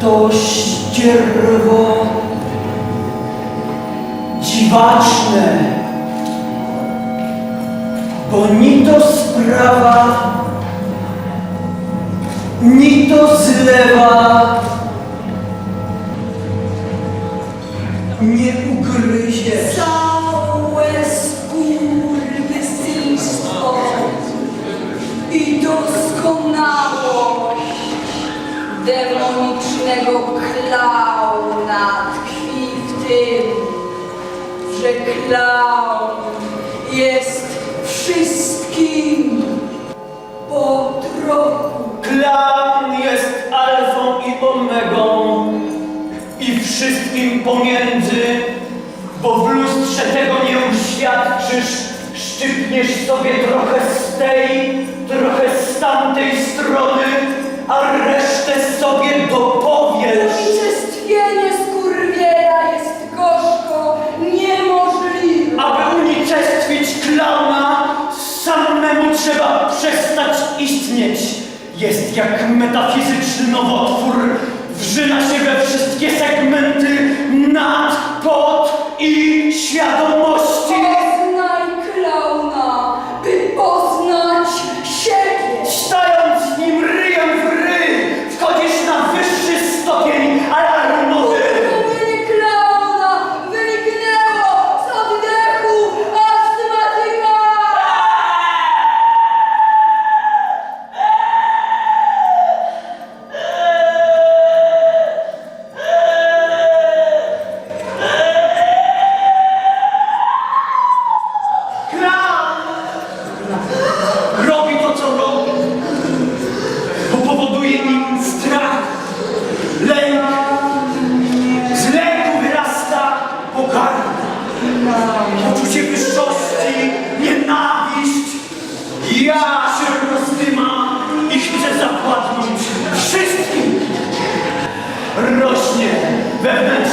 to ścierwo dziwaczne, bo ni to sprawa, ni to zlewa nie ugryzie. Klaun jest wszystkim po trochu. Klaun jest alfą i omegą i wszystkim pomiędzy, bo w lustrze tego nie uświadczysz, szczypniesz sobie trochę z tej, trochę z tamtej strony, a resztę sobie trzeba przestać istnieć. Jest jak metafizyczny nowotwór, wrzyna się we wszystkie segmenty poczucie wyższości, nienawiść. Ja się rozdymam i chcę zapłatnąć wszystkim. Rośnie wewnętrzne